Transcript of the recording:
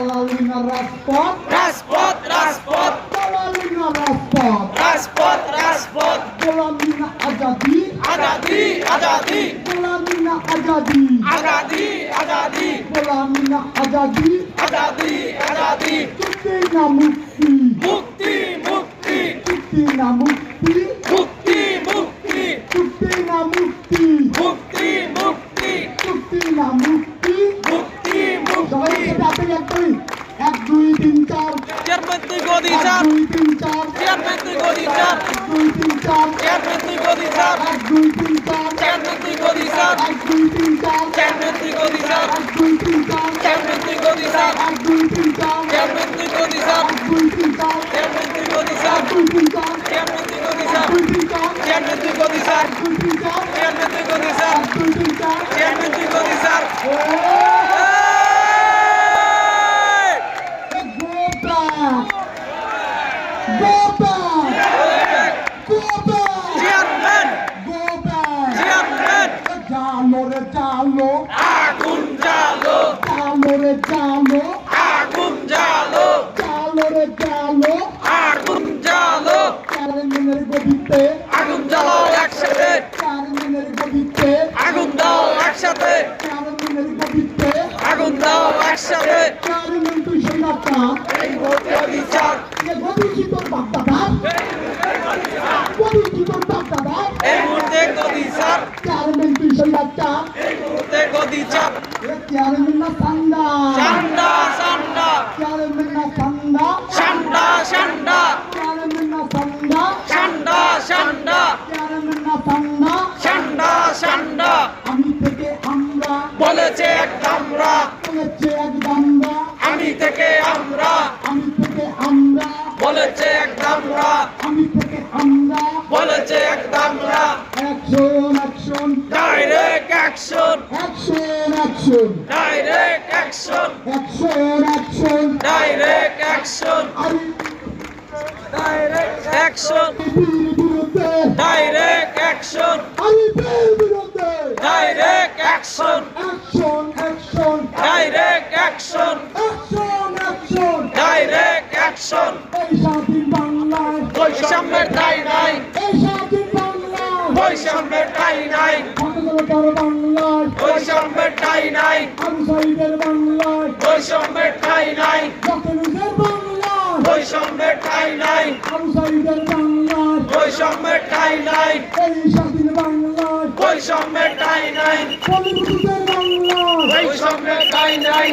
Dalalina raspot. Raspot, raspot. Dalalina raspot. Raspot, raspot. Dalalina azadi. Azadi, azadi. Dalalina azadi. Azadi, azadi. Dalalina azadi. Azadi, azadi. Tutte namu chairman তুই গদি চার chairman তুই গদি চার chairman তুই গদি চার চেয়ারম্যান তুই গদি চার চেয়ারম্যান তুই গদি চার চেয়ারম্যান তুই গদি চার চেয়ারম্যান তুই গদি চার চেয়ারম্যান তুই গদি চার চেয়ারম্যান তুই গদি চার চেয়ারম্যান তুই গদি চার চেয়ারম্যান তুই গদি চার এক দুই তিন চার চেয়ারম্যান তুই গদি চার Go back! চেয়ারম্যান চালো রে চালো আগুন জ্বালো চালো রে চালো আগুন জ্বালো চালো রে চালো আগুন গদিতে আগুন জ্বালাও একসাথে চেয়ারম্যানের গদিতে আগুন দাও, একসাথে আগুন দাও একসাথে চার গদি কি তোর বাপ দাদা গদি কি তোর বাপ দাদা এই মুহূর্তে গদি চার চেয়ারম্যান তুই সৈন্যটা এই মুহূর্তে গদি চার চেয়ারম্যান না সান্দা চেয়ারম্যান না সান্দা চেয়ারম্যান না সান্দা চেয়ারম্যান না আমি থেকে আমরা বলেছে এক দামরা বলেছে এক দামরা। আমি থেকে আমরা। আমি থেকে আমরা। বলেছে এক দামরা। আমি থেকে আমরা। বলেছে এক দামরা। Action action direct action action action direct action action action direct action direct action direct action আমি অ্যাকশন এই স্বাধীন বাংলায় বৈষম্যের দায় নাই। এই স্বাধীন বাংলায় বৈষম্যের দায় নাই। স্বাধীনতার বাংলায় বৈষম্যের দায় নাই। আবু বাংলায় বৈষম্যের ঠাই নাই। জাতির বাংলায় বৈষম্যের ঠাই নাই। আবু বাংলায় বৈষম্যের ঠাই নাই। এই স্বাধীন বাংলায় বৈষম্যের ঠাই নাই। বলিউডের বাংলায় বৈষম্যের ঠাই নাই।